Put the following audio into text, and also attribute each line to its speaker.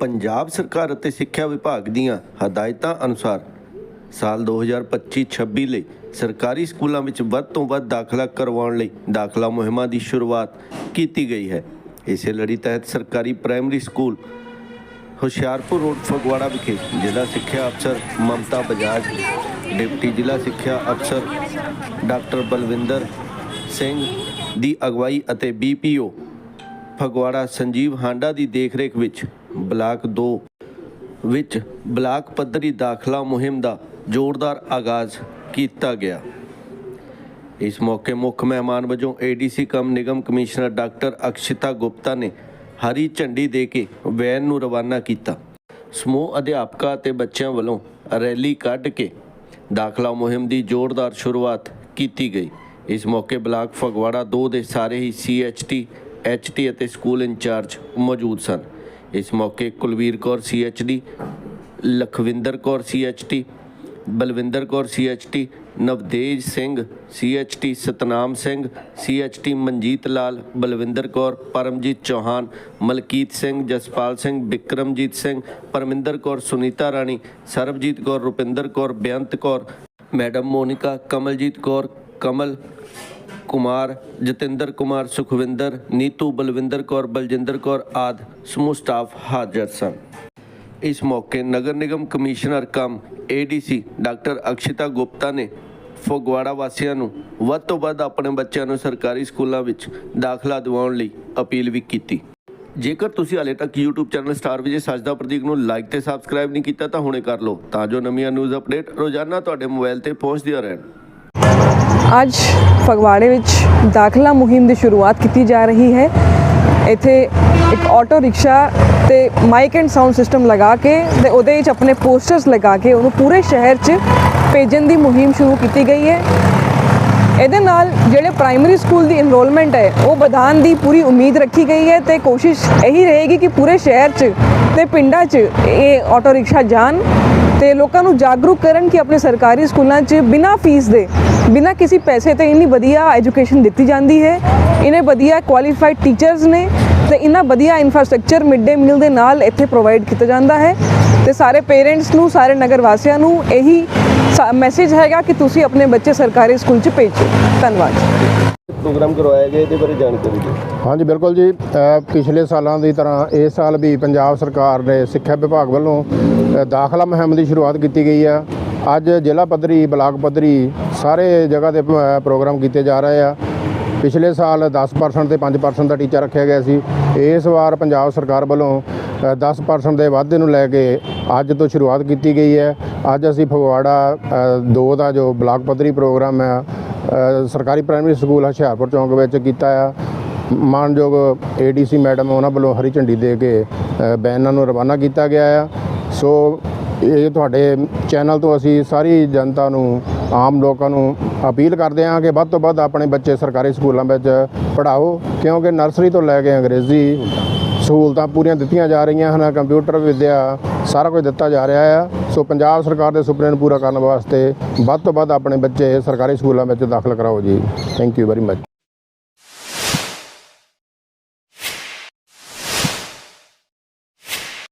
Speaker 1: ਪੰਜਾਬ ਸਰਕਾਰ ਅਤੇ ਸਿੱਖਿਆ ਵਿਭਾਗ ਦੀਆਂ ਹਦਾਇਤਾਂ ਅਨੁਸਾਰ ਸਾਲ 2025-26 ਲਈ ਸਰਕਾਰੀ ਸਕੂਲਾਂ ਵਿੱਚ ਵੱਧ ਤੋਂ ਵੱਧ ਦਾਖਲਾ ਕਰਵਾਉਣ ਲਈ ਦਾਖਲਾ ਮੁਹਿੰਮਾਂ ਦੀ ਸ਼ੁਰੂਆਤ ਕੀਤੀ ਗਈ ਹੈ। ਇਸੇ ਲੜੀ ਤਹਿਤ ਸਰਕਾਰੀ primary school Hoshiarpur road, Phagwara ਵਿਖੇ ਜ਼ਿਲ੍ਹਾ ਸਿੱਖਿਆ ਅਫਸਰ ਮਮਤਾ ਬਜਾਜ, ਡਿਪਟੀ ਜ਼ਿਲ੍ਹਾ ਸਿੱਖਿਆ ਅਫਸਰ ਡਾਕਟਰ ਬਲਵਿੰਦਰ ਸਿੰਘ ਦੀ ਅਗਵਾਈ ਅਤੇ ਬੀਪੀਓ ਫਗਵਾੜਾ ਸੰਜੀਵ ਹਾਂਡਾ ਦੀ ਦੇਖਰੇਖ ਵਿੱਚ ਬਲਾਕ 2 ਵਿੱਚ ਬਲਾਕ ਪੱਧਰੀ ਦਾਖਲਾ ਮੁਹਿੰਮ ਦਾ ਜ਼ੋਰਦਾਰ ਆਗਾਜ਼ ਕੀਤਾ ਗਿਆ। ਇਸ ਮੌਕੇ ਮੁੱਖ ਮਹਿਮਾਨ ਵਜੋਂ ਏਡੀਸੀ ਕਮ ਨਿਗਮ ਕਮਿਸ਼ਨਰ ਡਾਕਟਰ ਅਕਸ਼ਿਤਾ ਗੁਪਤਾ ਨੇ ਹਰੀ ਝੰਡੀ ਦੇ ਕੇ ਵੈਨ ਨੂੰ ਰਵਾਨਾ ਕੀਤਾ। ਸਮੂਹ ਅਧਿਆਪਕਾਂ ਅਤੇ ਬੱਚਿਆਂ ਵੱਲੋਂ ਰੈਲੀ ਕੱਢ ਕੇ ਦਾਖਲਾ ਮੁਹਿੰਮ ਦੀ ਜ਼ੋਰਦਾਰ ਸ਼ੁਰੂਆਤ ਕੀਤੀ ਗਈ। ਇਸ ਮੌਕੇ ਬਲਾਕ ਫਗਵਾੜਾ 2 ਦੇ ਸਾਰੇ ਹੀ ਸੀਐਚਟੀ ਐਚਟੀ ਅਤੇ ਸਕੂਲ ਇੰਚਾਰਜ ਮੌਜੂਦ ਸਨ। ਇਸ ਮੌਕੇ Kulvir Kaur CHD Lakhwinder Kaur CHT Balwinder Kaur CHT Navtej Singh CHT Satnam Singh CHT Manjit Lal, Balwinder Kaur, Paramjit Chauhan, Malkit Singh, Jaspal Singh Vikramjit Singh, Parminder Kaur, Sunita Rani, Sarabjit Kaur, Rupinder Kaur Beant Kaur, madam Monika, Kamaljit Kaur, Kamal Kumar, Jatinder Kumar, Sukhwinder, Neetu, Balwinder Kaur, Baljinder Kaur ਆਦ ਸਮੂਹ staff ਹਾਜ਼ਰ ਸਨ। ਇਸ ਮੌਕੇ ਨਗਰ ਨਿਗਮ commissioner cum ADC doctor Akshita Gupta ਨੇ ਫਗਵਾੜਾ ਵਾਸੀਆਂ ਨੂੰ ਵੱਧ ਤੋਂ ਵੱਧ ਆਪਣੇ ਬੱਚਿਆਂ ਨੂੰ ਸਰਕਾਰੀ ਸਕੂਲਾਂ ਵਿੱਚ ਦਾਖਲਾ ਦਿਵਾਉਣ ਲਈ ਅਪੀਲ ਵੀ ਕੀਤੀ। ਜੇਕਰ ਤੁਸੀਂ ਹਾਲੇ ਤੱਕ YouTube channel star Vijay Sajda Prateek ਨੂੰ ਲਾਈਕ ਤੇ ਸਬਸਕ੍ਰਾਈਬ ਨਹੀਂ ਕੀਤਾ ਤਾਂ ਹੁਣੇ ਕਰ ਲਓ, ਤਾਂ ਜੋ ਨਵੀਆਂ ਨਿਊਜ਼ ਅਪਡੇਟ ਰੋਜ਼ਾਨਾ ਤੁਹਾਡੇ ਮੋਬਾਈਲ ਤੇ ਪਹੁੰਚਦੀਆਂ ਰਹਿਣ।
Speaker 2: ਅੱਜ ਫਗਵਾੜੇ ਵਿੱਚ ਦਾਖਲਾ ਮੁਹਿੰਮ ਦੀ ਸ਼ੁਰੂਆਤ ਕੀਤੀ ਜਾ ਰਹੀ ਹੈ। ਇੱਥੇ ਇੱਕ ਆਟੋ ਰਿਕਸ਼ਾ ਤੇ ਮਾਈਕ ਐਂਡ ਸਾਊਂਡ ਸਿਸਟਮ ਲਗਾ ਕੇ ਤੇ ਉਹਦੇ ਵਿੱਚ ਆਪਣੇ ਪੋਸਟਰਸ ਲਗਾ ਕੇ ਉਹਨੂੰ ਪੂਰੇ ਸ਼ਹਿਰ 'ਚ ਭੇਜਣ ਦੀ ਮੁਹਿੰਮ ਸ਼ੁਰੂ ਕੀਤੀ ਗਈ ਹੈ। ਇਹਦੇ ਨਾਲ ਜਿਹੜੇ ਪ੍ਰਾਇਮਰੀ ਸਕੂਲ ਦੀ ਇਨਰੋਲਮੈਂਟ ਹੈ, ਉਹ ਵਧਾਉਣ ਦੀ ਪੂਰੀ ਉਮੀਦ ਰੱਖੀ ਗਈ ਹੈ ਤੇ ਕੋਸ਼ਿਸ਼ ਇਹੀ ਰਹੇਗੀ ਕਿ ਪੂਰੇ ਸ਼ਹਿਰ 'ਚ ਤੇ ਪਿੰਡਾਂ 'ਚ ਇਹ ਆਟੋ ਰਿਕਸ਼ਾ ਜਾਣ। ਤੇ ਲੋਕਾਂ ਨੂੰ ਜਾਗਰੂਕ ਕਰਨ ਕਿ ਆਪਣੇ ਸਰਕਾਰੀ ਸਕੂਲਾਂ 'ਚ ਬਿਨਾਂ ਫੀਸ ਦੇ, ਬਿਨਾਂ ਕਿਸੇ ਪੈਸੇ ਤੇ ਇੰਨੀ ਵਧੀਆ ਐਜੂਕੇਸ਼ਨ ਦਿੱਤੀ ਜਾਂਦੀ ਹੈ। ਇਹਨੇ ਵਧੀਆ ਕੁਆਲੀਫਾਈਡ ਟੀਚਰਸ ਨੇ ਤੇ ਇੰਨਾ ਵਧੀਆ ਇਨਫਰਾਸਟ੍ਰਕਚਰ ਮਿਡ ਡੇ ਮੀਲ ਦੇ ਨਾਲ ਇੱਥੇ ਪ੍ਰੋਵਾਈਡ ਕੀਤਾ ਜਾਂਦਾ ਹੈ। ਤੇ ਸਾਰੇ ਪੇਰੈਂਟਸ ਨੂੰ, ਸਾਰੇ ਨਗਰ ਵਾਸੀਆਂ ਨੂੰ ਇਹੀ ਮੈਸੇਜ ਹੈਗਾ ਕਿ ਤੁਸੀਂ ਆਪਣੇ ਬੱਚੇ ਸਰਕਾਰੀ ਸਕੂਲ 'ਚ ਭੇਜੋ। ਧੰਨਵਾਦ।
Speaker 1: ਪ੍ਰੋਗਰਾਮ ਕਰਵਾਇਆ ਗਿਆ ਇਹਦੇ ਬਾਰੇ ਜਾਣਕਾਰੀ ਦਿਓ।
Speaker 3: ਹਾਂਜੀ ਬਿਲਕੁਲ ਜੀ। ਅ, ਪਿਛਲੇ ਸਾਲਾਂ ਦੀ ਤਰ੍ਹਾਂ ਇਸ ਸਾਲ ਵੀ ਪੰਜਾਬ ਸਰਕਾਰ ਨੇ ਸਿੱਖਿਆ ਵਿਭਾਗ ਵੱਲੋਂ ਅ, ਦਾਖਲਾ ਮੁਹਿੰਮ ਦੀ ਸ਼ੁਰੂਆਤ ਕੀਤੀ ਗਈ ਆ। ਅੱਜ ਜ਼ਿਲ੍ਹਾ ਪੱਧਰੀ ਬਲਾਕ ਪੱਧਰੀ ਸਾਰੇ ਜਗ੍ਹਾ ਤੇ ਪ- ਪ੍ਰੋਗਰਾਮ ਕੀਤੇ ਜਾ ਰਹੇ ਆ। ਪਿਛਲੇ ਸਾਲ 10% ਤੇ 5% ਦਾ ਟੀਚਾ ਰੱਖਿਆ ਗਿਆ ਸੀ। ਇਸ ਵਾਰ ਪੰਜਾਬ ਸਰਕਾਰ ਵੱਲੋਂ ਅ, 10% ਦੇ ਵਾਧੇ ਨੂੰ ਲੈ ਕੇ ਅੱਜ ਤੋਂ ਸ਼ੁਰੂਆਤ ਕੀਤੀ ਗਈ ਹੈ। ਅੱਜ ਅਸੀਂ ਫਗਵਾੜਾ 2 ਦਾ ਜੋ ਬਲਾਕ ਪੱਧਰੀ ਪ੍ਰੋਗਰਾਮ ਹੈ ਸਰਕਾਰੀ ਪ੍ਰਾਇਮਰੀ ਸਕੂਲ ਹੁਸ਼ਿਆਰਪੁਰ ਚੌਂਕ ਵਿੱਚ ਕੀਤਾ ਆ। ਮਾਨਯੋਗ ਏਡੀਸੀ ਮੈਡਮ ਉਹਨਾਂ ਵੱਲੋਂ ਹਰੀ ਝੰਡੀ ਦੇ ਕੇ ਬੈਨਾਂ ਨੂੰ ਰਵਾਨਾ ਕੀਤਾ ਗਿਆ ਆ। ਸੋ ਇਹ ਤੁਹਾਡੇ ਚੈਨਲ ਤੋਂ ਅਸੀਂ ਸਾਰੀ ਜਨਤਾ ਨੂੰ, ਆਮ ਲੋਕਾਂ ਨੂੰ ਅਪੀਲ ਕਰਦੇ ਹਾਂ ਕਿ ਵੱਧ ਤੋਂ ਵੱਧ ਆਪਣੇ ਬੱਚੇ ਸਰਕਾਰੀ ਸਕੂਲਾਂ ਵਿੱਚ ਪੜ੍ਹਾਓ, ਕਿਉਂਕਿ ਨਰਸਰੀ ਤੋਂ ਲੈ ਕੇ ਅੰਗਰੇਜ਼ੀ ਸਹੂਲਤਾਂ ਪੂਰੀਆਂ ਦਿੱਤੀਆਂ ਜਾ ਰਹੀਆਂ ਹਨ, ਕੰਪਿਊਟਰ ਵਿੱਦਿਆ ਸਾਰਾ ਕੁਝ ਦਿੱਤਾ ਜਾ ਰਿਹਾ ਆ। ਸੋ ਪੰਜਾਬ ਸਰਕਾਰ ਦੇ ਸੁਪਨੇ ਨੂੰ ਪੂਰਾ ਕਰਨ ਵਾਸਤੇ ਵੱਧ ਤੋਂ ਵੱਧ ਆਪਣੇ ਬੱਚੇ ਸਰਕਾਰੀ ਸਕੂਲਾਂ ਵਿੱਚ ਦਾਖਲ ਕਰਾਓ ਜੀ। Thank you very much